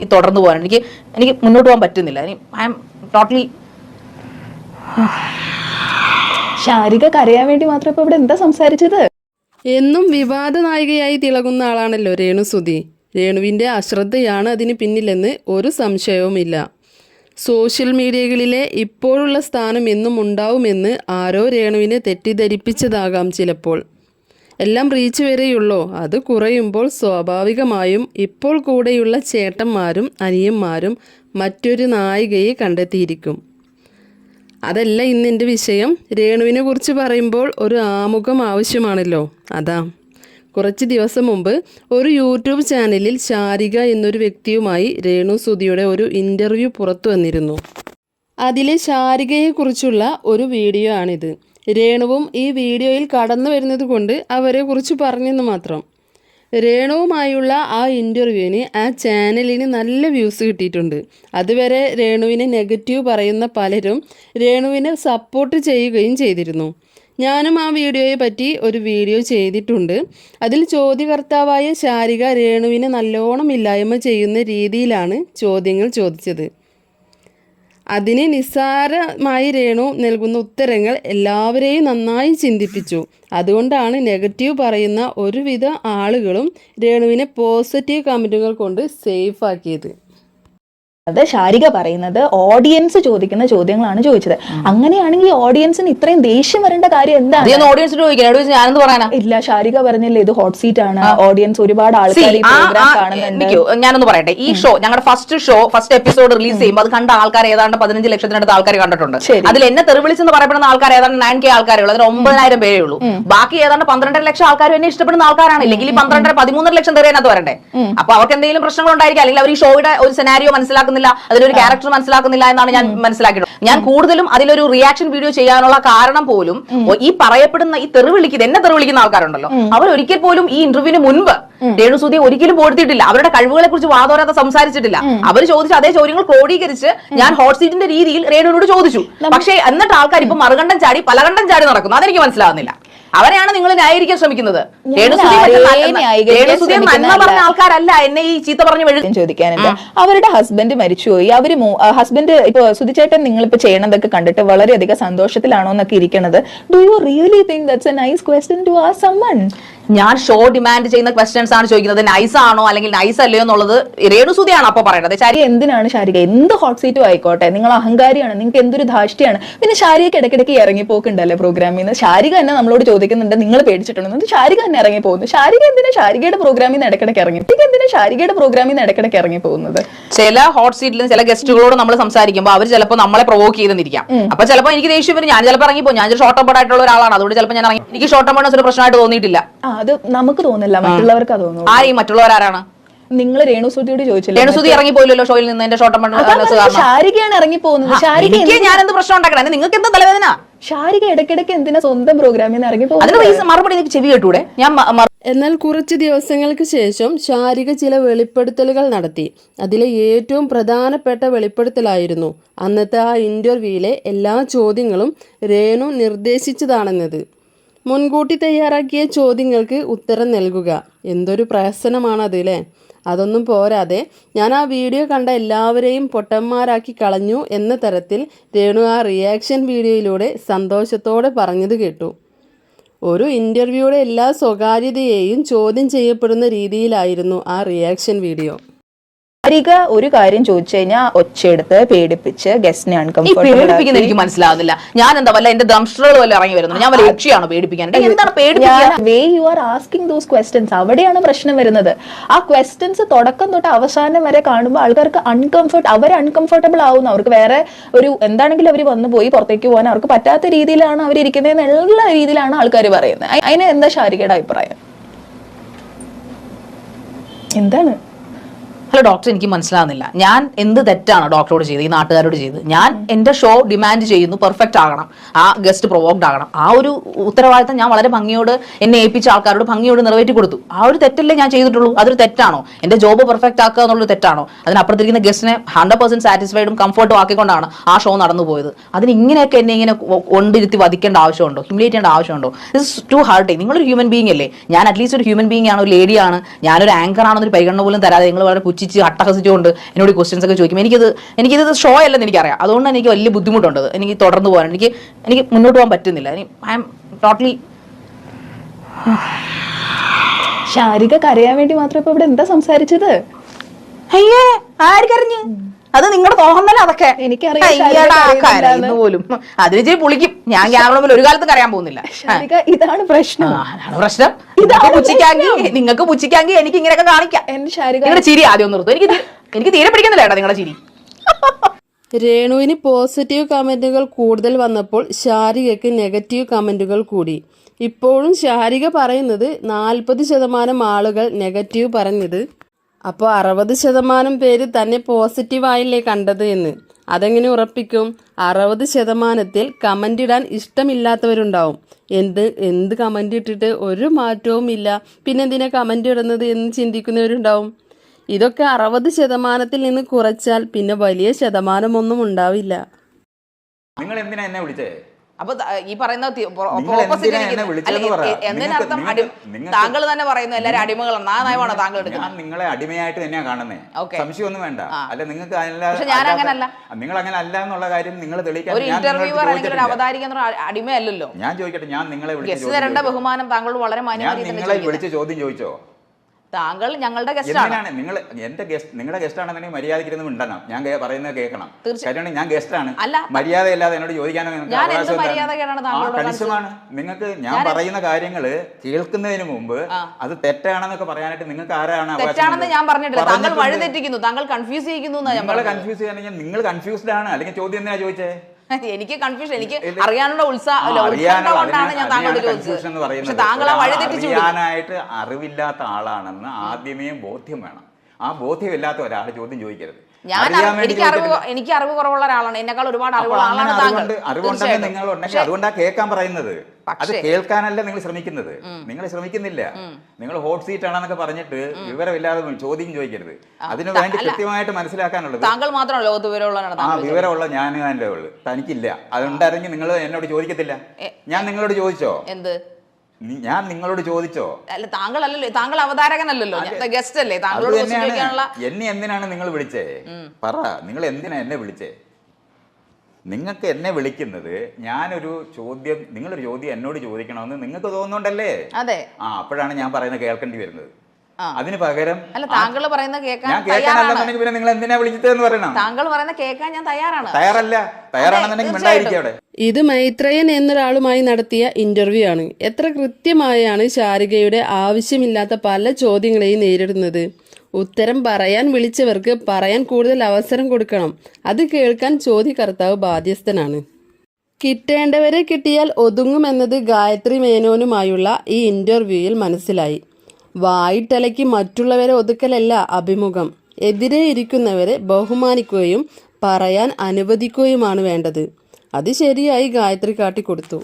തുടർന്ന് പോകാൻ എനിക്ക് എനിക്ക് മുന്നോട്ട് പോകാൻ പറ്റുന്നില്ല. ഐ എം ടോട്ടലി ശാരിക കരയാൻ വേണ്ടി മാത്രം ഇപ്പൊ ഇവിടെ എന്താ സംസാരിച്ചത്? എന്നും വിവാദ നായികയായി തിളങ്ങുന്ന ആളാണല്ലോ രേണു സുധി. രേണുവിന്റെ അശ്രദ്ധയാണ് അതിന് പിന്നിലെന്ന് ഒരു സംശയവുമില്ല. സോഷ്യൽ മീഡിയകളിലെ ഇപ്പോഴുള്ള സ്ഥാനം എന്നും ഉണ്ടാവുമെന്ന് ആരോ രേണുവിനെ തെറ്റിദ്ധരിപ്പിച്ചതാകാം ചിലപ്പോൾ. എല്ലാം റീച്ച് വരെയുള്ളോ. അത് കുറയുമ്പോൾ സ്വാഭാവികമായും ഇപ്പോൾ കൂടെയുള്ള ചേട്ടന്മാരും അനിയന്മാരും മറ്റൊരു നായികയെ കണ്ടെത്തിയിരിക്കും. അതല്ല ഇന്ന് എന്റെ വിഷയം. രേണുവിനെ കുറിച്ച് പറയുമ്പോൾ ഒരു ആമുഖം ആവശ്യമാണല്ലോ. അതാ. കുറച്ച് ദിവസം മുമ്പ് ഒരു യൂട്യൂബ് ചാനലിൽ ശാരിക എന്നൊരു വ്യക്തിയുമായി രേണു സുധിയുടെ ഒരു ഇന്റർവ്യൂ പുറത്തു വന്നിരുന്നു. അതിലെ ശാരികയെക്കുറിച്ചുള്ള ഒരു വീഡിയോ ആണിത്. രേണുവും ഈ വീഡിയോയിൽ കടന്നു വരുന്നത് കൊണ്ട് അവരെ കുറിച്ച് പറഞ്ഞെന്ന് മാത്രം. രേണുവുമായുള്ള ആ ഇന്റർവ്യൂവിന് ആ ചാനലിന് നല്ല വ്യൂസ് കിട്ടിയിട്ടുണ്ട്. അതുവരെ രേണുവിനെ നെഗറ്റീവ് പറയുന്ന പലരും രേണുവിനെ സപ്പോർട്ട് ചെയ്യുകയും ചെയ്തിരുന്നു. ഞാനും ആ വീഡിയോയെ പറ്റി ഒരു വീഡിയോ ചെയ്തിട്ടുണ്ട്. അതിൽ ചോദ്യകർത്താവായ ശാരിക രേണുവിനെ നല്ലോണം ഇല്ലായ്മ ചെയ്യുന്ന രീതിയിലാണ് ചോദ്യങ്ങൾ ചോദിച്ചത്. അതിന് നിസ്സാരമായി രേണു നൽകുന്ന ഉത്തരങ്ങൾ എല്ലാവരെയും നന്നായി ചിന്തിപ്പിച്ചു. അതുകൊണ്ടാണ് നെഗറ്റീവ് പറയുന്ന ഒരുവിധ ആളുകളും രേണുവിനെ പോസിറ്റീവ് കമന്റുകൾ കൊണ്ട് സേഫ് ആക്കിയത്. അത് ശാരിക പറയുന്നത് ഓഡിയൻസ് ചോദിക്കുന്ന ചോദ്യങ്ങളാണ് ചോദിച്ചത്. അങ്ങനെയാണെങ്കിൽ ഓഡിയൻസിന് ഇത്രയും ദേഷ്യം വരേണ്ട കാര്യം എന്താണ്? ഓഡിയൻസ് പറയാനാ. ഇല്ല ശാരിക പറഞ്ഞില്ല ഇത് ഹോട്ട് സീറ്റ് ആണ്. ഓഡിയൻസ് ഒരുപാട് ആൾക്കാർ ഞാനൊന്ന് പറയട്ടെ. ഈ ഷോ ഞങ്ങളുടെ first show first episode release ചെയ്യുമ്പോൾ അത് കണ്ട ആൾക്കാർ ഏതാണ്ട് പതിനഞ്ച് ലക്ഷത്തിനടുത്ത് ആൾക്കാർ കണ്ടിട്ടുണ്ട്. അതിൽ എന്നെ തെറിവിളിച്ചെന്ന് പറയപ്പെടുന്ന ആൾക്കാർ ഏതാണ്ട് നയൻ കെ ആൾക്കാരേ ഉള്ളൂ അതിന് ഒമ്പതിനായിരം പേരേ ഉള്ളൂ. ബാക്കി ഏതാണ്ട് പന്ത്രണ്ടര ലക്ഷം ആൾക്കാർ എന്നെ ഇഷ്ടപ്പെടുന്ന ആൾക്കാരാണ്. ഇല്ലെങ്കിൽ പന്ത്രണ്ടര പതിമൂന്നര ലക്ഷം തെറിയാനകത്ത് വരണ്ടേ? അപ്പൊ അവർക്ക് എന്തെങ്കിലും പ്രശ്നങ്ങൾ ഉണ്ടായിരിക്കും അല്ലെങ്കിൽ അവർ ഈ ഷോയുടെ ഒരു സെനാരിയോ മനസ്സിലാക്കുന്നില്ല അതിലൊരു ക്യാരക്ടർ മനസ്സിലാക്കുന്നില്ല എന്നാണ് ഞാൻ മനസ്സിലാക്കിയത് ഞാൻ കൂടുതലും അതിലൊരു റിയാക്ഷൻ വീഡിയോ ചെയ്യാനുള്ള കാരണം പോലും ഈ പറയപ്പെടുന്ന ഈ തെറിവിളിക്കുന്ന എന്നെ തെറിവിളിക്കുന്ന ആൾക്കാരുണ്ടല്ലോ. അവർ ഒരിക്കൽ പോലും ഈ ഇന്റർവ്യൂവിന് മുൻപ് രേണുസൂതി ഒരിക്കലും പോഴ്ത്തിയിട്ടില്ല അവരുടെ കഴിവുകളെ കുറിച്ച് വാദോരാതെ സംസാരിച്ചിട്ടില്ല അവർ ചോദിച്ച അതേ ചോദ്യങ്ങൾ ക്രോഡീകരിച്ച് ഞാൻ ഹോട്ട് സീറ്റിന്റെ രീതിയിൽ രേണുവിനോട് ചോദിച്ചു. പക്ഷേ എന്നിട്ട് ആൾക്കാർ ഇപ്പൊ മറുകണ്ഠം ചാടി പലകണ്ഠം ചാടി നടക്കുന്നു. അതെനിക്ക് മനസ്സിലാവുന്നില്ല അവരെയാണ് നിങ്ങൾ ന്യായീകരിക്കാൻ ശ്രമിക്കുന്നത്. നന്മ പറഞ്ഞ ആൾക്കാരല്ല എന്നെ ഈ ചീത്ത പറഞ്ഞു ചോദിക്കാനുണ്ട്. അവരുടെ ഹസ്ബൻഡ് മരിച്ചുപോയി. അവർ ഹസ്ബൻഡ് ഇപ്പൊ സുധിച്ചേട്ടൻ നിങ്ങൾ ഇപ്പൊ ചെയ്യണതൊക്കെ കണ്ടിട്ട് വളരെയധികം സന്തോഷത്തിലാണോ എന്നൊക്കെ ഇരിക്കണത്. Do you really think that's a nice question to ആ സമ്മൺ ഞാൻ ഷോ ഡിമാൻഡ് ചെയ്യുന്ന ക്വസ്റ്റ്യൻസ് ആണ് ചോദിക്കുന്നത്. നൈസ് ആണോ അല്ലെങ്കിൽ നൈസ് അല്ലയോ എന്നുള്ളത് രേണുസുതിയാണ് അപ്പൊ പറയുന്നത് ശാരി എന്തിനാണ് ശാരിക? എന്ത് ഹോട്ട് സീറ്റും ആയിക്കോട്ടെ? നിങ്ങൾ അഹങ്കാരിയാണ് നിങ്ങൾക്ക് എന്തൊരു ധാഷ്ടിയാണ്? പിന്നെ ശാരിക്ക് ഇടയ്ക്കിടയ്ക്ക് ഇറങ്ങിപ്പോക്കുണ്ടല്ലേ പ്രോഗ്രാമിൽ നിന്ന് ശാരിക തന്നെ നമ്മളോട് ചോദിക്കുന്നുണ്ട് നിങ്ങൾ പേടിച്ചിട്ടുണ്ടെന്ന് ശാരിക തന്നെ ഇറങ്ങി പോകുന്നു ശാരിക എന്തിനാ ശാരികയുടെ പ്രോഗ്രാമിൽ നിന്ന് ഇടയ്ക്കിടയ്ക്ക് ഇറങ്ങി? എന്തിനാ ശാരികയുടെ പ്രോഗ്രാമിൽ നിന്ന് ഇടയ്ക്കിടയ്ക്ക് ഇറങ്ങി പോകുന്നത്? ചില ഹോട്ട് സീറ്റിലും ചില ഗസ്റ്റുകളോട് നമ്മൾ സംസാരിക്കുമ്പോൾ അവർ ചിലപ്പോൾ നമ്മളെ പ്രൊവോക്ക് ചെയ്തെന്നിരിക്കാം അപ്പൊ ചിലപ്പോൾ എനിക്ക് ദേഷ്യം വരും. ഞാൻ ചിലപ്പോൾ ഇറങ്ങി ഇറങ്ങിപ്പോ ഞാൻ ഷോർട്ട് ടംബർഡ് ആയിട്ടുള്ള ഒരാളാണ്. അതുകൊണ്ട് ചിലപ്പോൾ ഞാൻ ഇറങ്ങി എനിക്ക് ഷോർട്ട് ടംബർഡ്സ് ഒരു പ്രശ്നമായിട്ട് തോന്നിയിട്ടില്ല. അത് നമുക്ക് തോന്നില്ല മറ്റുള്ളവർക്ക് തോന്നുന്നു ആര് ഈ മറ്റുള്ളവരാരാണ് നിങ്ങൾ രേണുസുതിയോട് ചോദിച്ചില്ല രേണുസുതി ഇറങ്ങി പോയില്ലല്ലോ ഷോയിൽ നിന്ന് എന്റെ ഷോട്ടം ഷാരികയാണ് കാരണം ശാരികയാണ് ഇറങ്ങി പോകുന്നത് ഷാരിക ഞാൻ എന്ത് പ്രശ്നം ഉണ്ടാക്കണം? നിങ്ങൾക്ക് എന്താ തലവേദന? ശാരിക ഇടയ്ക്കിടയ്ക്ക് എന്തിനാ സ്വന്തം പ്രോഗ്രാമിൽ നിന്ന് ഇറങ്ങി റീസൺ മറുപടി എനിക്ക് ചെവി കേട്ടൂടെ? ഞാൻ എന്നാൽ കുറച്ച് ദിവസങ്ങൾക്ക് ശേഷം ശാരിക ചില വെളിപ്പെടുത്തലുകൾ നടത്തി. അതിലെ ഏറ്റവും പ്രധാനപ്പെട്ട വെളിപ്പെടുത്തലായിരുന്നു അന്നത്തെ ആ ഇന്റർവ്യൂവിലെ എല്ലാ ചോദ്യങ്ങളും രേണു നിർദ്ദേശിച്ചതാണെന്നത്. മുൻകൂട്ടി തയ്യാറാക്കിയ ചോദ്യങ്ങൾക്ക് ഉത്തരം നൽകുക. എന്തൊരു പ്രഹസനമാണത് അല്ലേ അതൊന്നും പോരാതെ ഞാൻ ആ വീഡിയോ കണ്ട എല്ലാവരെയും പൊട്ടന്മാരാക്കി കളഞ്ഞു എന്ന തരത്തിൽ രേണു ആ റിയാക്ഷൻ വീഡിയോയിലൂടെ സന്തോഷത്തോടെ പറഞ്ഞത് കേട്ടു. ഒരു ഇന്റർവ്യൂയുടെ എല്ലാ സ്വകാര്യതയെയും ചോദ്യം ചെയ്യപ്പെടുന്ന രീതിയിലായിരുന്നു ആ റിയാക്ഷൻ വീഡിയോ. ശാരിക ഒരു കാര്യം ചോദിച്ചു കഴിഞ്ഞാൽ ഒച്ചയെടുത്ത് പേടിപ്പിച്ച് ഗസ്റ്റിനെ പേടിപ്പിക്കുന്ന എനിക്ക് മനസ്സിലാവുന്നില്ല. ഞാൻ എന്താ വല്ല എന്റെ ദംഷ്ടകൾ വല്ല ഇറങ്ങി വരുന്നു? ഞാൻ വല്ല യക്ഷിയാണോ പേടിപ്പിക്കാൻ? എന്താണ് way you are asking those questions അവിടെയാണ് പ്രശ്നം വരുന്നത്. ആ ക്വസ്റ്റ്യൻസ് തുടക്കം തൊട്ട് അവസാനം വരെ കാണുമ്പോൾ ആൾക്കാർക്ക് അൺകംഫർട്ട് അവർ അൺകംഫർട്ടബിൾ ആവുന്നു. അവർക്ക് വേറെ ഒരു എന്താണെങ്കിലും അവർ വന്നു പോയി പുറത്തേക്ക് പോകാൻ അവർക്ക് പറ്റാത്ത രീതിയിലാണ് അവർ ഇരിക്കുന്നത് എന്നുള്ള രീതിയിലാണ് ആൾക്കാർ പറയുന്നത്. അതിന് എന്താ ശാരികയുടെ അഭിപ്രായം? എന്താണ്? ഹലോ ഡോക്ടർ എനിക്ക് മനസ്സിലാകുന്നില്ല ഞാൻ എന്ത് തെറ്റാണ് ഡോക്ടറോട് ചെയ്ത് ഈ നാട്ടുകാരോട് ചെയ്ത് ഞാൻ എന്റെ ഷോ ഡിമാൻഡ് ചെയ്യുന്നു പെർഫെക്റ്റ് ആകണം. ആ ഗസ്റ്റ് പ്രൊവോക്ഡ് ആകണം. ആ ഒരു ഉത്തരവാദിത്തം ഞാൻ വളരെ ഭംഗിയോട് എന്നെ ഏൽപ്പിച്ച ആൾക്കാരോട് ഭംഗിയോട് നിറവേറ്റി കൊടുത്തു. ആ ഒരു തെറ്റല്ലേ ഞാൻ ചെയ്തിട്ടുള്ളൂ. അതൊരു തെറ്റാണോ? എന്റെ ജോബ് പെർഫെക്റ്റ് ആക്കുക എന്നുള്ളൊരു തെറ്റാണോ? അതിനപ്പുറത്തിരിക്കുന്ന ഗസ്റ്റിനെ ഹൺഡ്രഡ് പെർസെന്റ് സാറ്റിസ്ഫൈഡും കംഫർട്ടും ആക്കിക്കൊണ്ടാണ് ആ ഷോ നടന്നു പോയത്. അതിന് ഇങ്ങനെയൊക്കെ എന്നെ ഇങ്ങനെ കൊണ്ടിരുത്തി വധിക്കേണ്ട ആവശ്യമുണ്ടോ? ഹ്യൂമിലേറ്റ് ചെയ്യേണ്ട ആവശ്യമുണ്ടോ? ദിസ് ടു ഹാർഡ് നിങ്ങളൊരു ഹ്യൂമൻ ബീങ് അല്ലേ? ഞാൻ അറ്റ്ലീസ്റ്റ് ഒരു ഹ്യൂമൻ ബീങ് ആണ് ഒരു ലേഡിയാണ് ഞാനൊരു ആങ്കർ ആണെന്നൊരു പരിഗണന പോലും തരാതെ നിങ്ങൾ വളരെ പുച്ഛിച്ച് പുച്ഛിച്ച് അട്ടഹസിച്ചുകൊണ്ട് എന്നോട് ക്വസ്റ്റ്യൻസ് ഒക്കെ ചോദിക്കും. എനിക്കത് എനിക്കിത് ഷോ അല്ലെന്ന് എനിക്കറിയാം. അതുകൊണ്ട് എനിക്ക് വലിയ ബുദ്ധിമുട്ടുണ്ട്. എനിക്ക് തുടർന്ന് പോകാൻ. എനിക്ക് എനിക്ക് മുന്നോട്ട് പോകാൻ പറ്റുന്നില്ല. ഐ ആം ടോട്ടലി ശാരിക കരയാൻ വേണ്ടി മാത്രം ഇപ്പൊ ഇവിടെ എന്താ സംസാരിച്ചത്? അയ്യേ ആർക്കറിഞ്ഞ്? അത് നിങ്ങളുടെ തോന്നല അതൊക്കെ. എനിക്കറിയാം പോലും അതിന് ചെയ്ത് പുളിക്കും. ഞാൻ ക്യാമറ ഒരു കാലത്തും കരയാൻ പോകുന്നില്ല. ഇതാണ് പ്രശ്നം. അതാണ് പ്രശ്നം. ഇതാണ് പുച്ചിക്കാങ്കി നിങ്ങൾക്ക് പുച്ചിക്കാങ്കി എനിക്ക് ഇങ്ങനെയൊക്കെ കാണിക്കാം. എന്റെ ശാരിക നിങ്ങളുടെ ചിരി ആദ്യം ഒന്ന് നിർത്തും. എനിക്ക് എനിക്ക് തീരെ പിടിക്കുന്നില്ല ഏട്ടാ നിങ്ങളുടെ ചിരി. രേണുവിന് പോസിറ്റീവ് കമന്റുകൾ കൂടുതൽ വന്നപ്പോൾ ശാരികയ്ക്ക് നെഗറ്റീവ് കമന്റുകൾ കൂടി. ഇപ്പോഴും ശാരിക പറയുന്നത് നാൽപ്പത് ശതമാനം ആളുകൾ നെഗറ്റീവ് പറഞ്ഞത് അപ്പോൾ അറുപത് ശതമാനം പേര് തന്നെ പോസിറ്റീവായില്ലേ കണ്ടത് എന്ന്. അതെങ്ങനെ ഉറപ്പിക്കും? അറുപത് ശതമാനത്തിൽ കമന്റ് ഇടാൻ ഇഷ്ടമില്ലാത്തവരുണ്ടാവും. എന്ത് എന്ത് കമന്റ് ഇട്ടിട്ട് ഒരു മാറ്റവും ഇല്ല. പിന്നെ എന്തിനാ കമന്റ് ഇടുന്നത് എന്ന് ചിന്തിക്കുന്നവരുണ്ടാവും. ഇതൊക്കെ അറുപത് ശതമാനത്തിൽ നിന്ന് കുറച്ചാൽ പിന്നെ വലിയ ശതമാനമൊന്നും ഉണ്ടാവില്ല. നിങ്ങൾ എന്തിനാ എന്നെ വിളിച്ചേ? അപ്പൊ ഈ പറയുന്ന താങ്കൾ തന്നെ പറയുന്നു എല്ലാരും അടിമകളാണ്. ആ നയമാണോ താങ്കൾ എടുക്കുന്നത് നിങ്ങളെ അടിമയായിട്ട് തന്നെയാണ് കാണുന്നത്. സംശയമൊന്നും വേണ്ട. അല്ല നിങ്ങൾക്ക് ഞാൻ അങ്ങനല്ല. നിങ്ങൾ അങ്ങനെ അല്ല എന്നുള്ള കാര്യം നിങ്ങൾ തെളിയിക്കാൻ ഒരു ഞാൻ ഇന്റർവ്യൂവർ അല്ലെങ്കിൽ ഒരു. അവതാരിക അടിമയല്ലല്ലോ. ഞാൻ ചോദിക്കട്ടെ ഞാൻ നിങ്ങളെ വിളിച്ചു ബഹുമാനം താങ്കളോട് വളരെ മാന്യമായി നിങ്ങളെ. വിളിച്ച് ചോദ്യം ചോദിച്ചോ? താങ്കൾ ഞങ്ങളുടെ ഗസ്റ്റാണ് നിങ്ങൾ എന്റെ ഗസ്റ്റ് നിങ്ങളുടെ ഗസ്റ്റ് ആണെന്നുണ്ടെങ്കിൽ മര്യാദയ്ക്ക് ഇരുന്ന് മിണ്ടണം. ഞാൻ പറയുന്നത് കേൾക്കണം. തീർച്ചയായിട്ടും ഞാൻ ഗസ്റ്റ് ആണ്. അല്ല. മര്യാദയില്ലാതെ എന്നോട് ചോദിക്കാനോ നിങ്ങൾക്ക് ഞാൻ കണിശമാണ്. നിങ്ങൾക്ക് പറയുന്ന കാര്യങ്ങൾ കേൾക്കുന്നതിന് മുമ്പ് അത് തെറ്റാണെന്നൊക്കെ പറയാനായിട്ട് നിങ്ങൾക്ക് ആരാണ് തെറ്റാണെന്ന് ഞാൻ പറഞ്ഞിട്ടില്ല. താങ്കൾ വഴി. തെറ്റിക്കുന്നു താങ്കൾ കൺഫ്യൂസ് ചെയ്യുന്നു നിങ്ങൾ. കൺഫ്യൂസ് ചെയ്യാൻ നിങ്ങൾ കൺഫ്യൂസ്ഡ് ആണ്. അല്ലെങ്കിൽ ചോദ്യം എന്തിനാ ചോദിച്ചേ? എനിക്ക് കൺഫ്യൂഷൻ എനിക്ക് അറിയാനുള്ള ഉത്സാഹം ആ, അല്ല, ഉത്കണ്ഠ അറിയാനുള്ള കൊണ്ടാണ് ഞാൻ താങ്കളോട് ചോദിച്ചത്. പക്ഷെ പറയുന്നത്. താങ്കൾ ആ വഴി ഒരാൾ തെറ്റിച്ചു അറിവില്ലാത്ത ആളാണെന്ന് ആദ്യമേ ബോധ്യം വേണം. ആ ബോധ്യമില്ലാത്ത ഒരാൾ ചോദ്യം ചോദിക്കരുത്. ഞാൻ എനിക്ക് അറിവ് എനിക്ക് അറിവ് കുറവുള്ള ഒരാളാണ്. എന്നെക്കാൾ ഒരുപാട് അറിവുള്ള ആളാണ് താങ്കൾ. അറിവുണ്ട് അറിവുണ്ടെങ്കിൽ നിങ്ങൾ ഉണ്ടെങ്കിൽ അതുകൊണ്ടാണ് അതുകൊണ്ടാ കേൾക്കാൻ പറയുന്നത്. അത് കേൾക്കാനല്ല നിങ്ങൾ ശ്രമിക്കുന്നത്. നിങ്ങൾ ശ്രമിക്കുന്നില്ല. നിങ്ങൾ ഹോട്ട് സീറ്റ് ആണെന്നൊക്കെ പറഞ്ഞിട്ട് വിവരമില്ലാതെ ചോദ്യം ചോദിക്കരുത്. അതിനു വേണ്ടി കൃത്യമായിട്ട് മനസ്സിലാക്കാനുള്ളത് താങ്കൾ മാത്രമാണ് ലോകത്ത് വിവരമുള്ളതാണ് ആ വിവരമുള്ള ഞാൻ എന്റെ ഉള്ളു. തനിക്കില്ല. അതുണ്ടായിരുന്നെങ്കിൽ നിങ്ങൾ എന്നോട് ചോദിക്കത്തില്ല. ഞാൻ നിങ്ങളോട് ചോദിച്ചോ? എന്ത്? ഞാൻ നിങ്ങളോട് ചോദിച്ചോ? അല്ല താങ്കൾ അല്ലല്ലോ താങ്കൾ അവതാരകനല്ലല്ലോ. ഞാൻ ഗസ്റ്റ് അല്ലേ താങ്കളോട് എന്നെ എന്തിനാണ് നിങ്ങൾ വിളിച്ചേ? പറ നിങ്ങൾ എന്തിനാ എന്നെ വിളിച്ചേ? നിങ്ങൾക്ക് എന്നെ വിളിക്കുന്നത് ഞാനൊരു ചോദ്യം നിങ്ങളൊരു ചോദ്യം എന്നോട് ചോദിക്കണമെന്ന് നിങ്ങൾക്ക് തോന്നുന്നുണ്ടല്ലേ? അതെ. ആ അപ്പോഴാണ് ഞാൻ പറയുന്നത് കേൾക്കേണ്ടി വരുന്നത്. അതിന് പകരം അല്ല താങ്കൾ പറയുന്ന കേൾക്കാൻ ഞാൻ കേൾക്കാനല്ലെന്നുണ്ടെങ്കിൽ പിന്നെ നിങ്ങൾ എന്തിനാ വിളിച്ചതെന്ന് പറയണം. താങ്കൾ പറയുന്ന കേൾക്കാൻ ഞാൻ തയ്യാറാണ്. തയ്യാറല്ല. തയ്യാറാണെന്നുണ്ടെങ്കിൽ മിണ്ടായിരിക്കും അവിടെ. ഇത് മൈത്രയൻ എന്നൊരാളുമായി നടത്തിയ ഇന്റർവ്യൂ ആണ്. എത്ര കൃത്യമായാണ് ശാരികയുടെ ആവശ്യമില്ലാത്ത പല ചോദ്യങ്ങളെയും നേരിടുന്നത്? ഉത്തരം പറയാൻ വിളിച്ചവർക്ക് പറയാൻ കൂടുതൽ അവസരം കൊടുക്കണം. അത് കേൾക്കാൻ ചോദ്യകർത്താവ് ബാധ്യസ്ഥനാണ്. കിട്ടേണ്ടവരെ കിട്ടിയാൽ ഒതുങ്ങുമെന്നത് ഗായത്രി മേനോനുമായുള്ള ഈ ഇന്റർവ്യൂവിൽ മനസ്സിലായി. വായിട്ടലയ്ക്ക് മറ്റുള്ളവരെ ഒതുക്കലല്ല അഭിമുഖം. എതിരെ ഇരിക്കുന്നവരെ ബഹുമാനിക്കുകയും പറയാൻ അനുവദിക്കുകയുമാണ് വേണ്ടത്. അത് ശരിയായി ഗായത്രി കാട്ടിക്കൊടുത്തു.